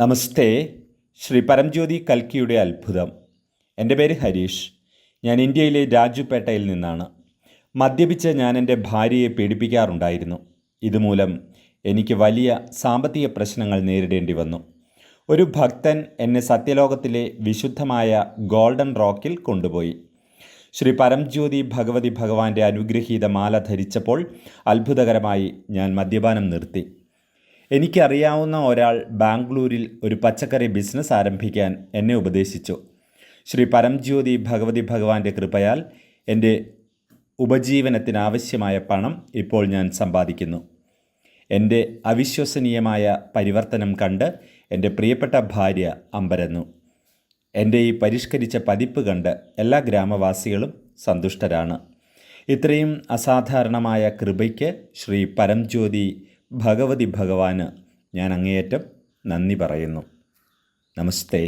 നമസ്തേ ശ്രീ പരംജ്യോതി കൽക്കിയുടെ അത്ഭുതം. എന്റെ പേര് ഹരീഷ്. ഞാൻ ഇന്ത്യയിലെ രാജുപേട്ടയിൽ നിന്നാണ്. മദ്യപിച്ച് ഞാൻ എന്റെ ഭാര്യയെ പീഡിപ്പിക്കാറുണ്ടായിരുന്നു. ഇതുമൂലം എനിക്ക് വലിയ സാമ്പത്തിക പ്രശ്നങ്ങൾ നേരിടേണ്ടി വന്നു. ഒരു ഭക്തൻ എന്നെ സത്യലോകത്തിലെ വിശുദ്ധമായ ഗോൾഡൻ റോക്കിൽ കൊണ്ടുപോയി. ശ്രീ പരംജ്യോതി ഭഗവതി ഭഗവാന്റെ അനുഗ്രഹീത മാല ധരിച്ചപ്പോൾ അത്ഭുതകരമായി ഞാൻ മദ്യപാനം നിർത്തി. എനിക്കറിയാവുന്ന ഒരാൾ ബാംഗ്ലൂരിൽ ഒരു പച്ചക്കറി ബിസിനസ് ആരംഭിക്കാൻ എന്നെ ഉപദേശിച്ചു. ശ്രീ പരംജ്യോതി ഭഗവതി ഭഗവാന്റെ കൃപയാൽ എന്റെ ഉപജീവനത്തിനാവശ്യമായ പണം ഇപ്പോൾ ഞാൻ സമ്പാദിക്കുന്നു. എന്റെ അവിശ്വസനീയമായ പരിവർത്തനം കണ്ട് എന്റെ പ്രിയപ്പെട്ട ഭാര്യ അമ്പരന്നു. എന്റെ ഈ പരിഷ്കരിച്ച പതിപ്പ് കണ്ട് എല്ലാ ഗ്രാമവാസികളും സന്തുഷ്ടരാണ്. ഇത്രയും അസാധാരണമായ കൃപയ്ക്ക് ശ്രീ പരംജ്യോതി ഭഗവതി ഭഗവാന് ഞാൻ അങ്ങേയറ്റം നന്ദി പറയുന്നു. നമസ്തേ.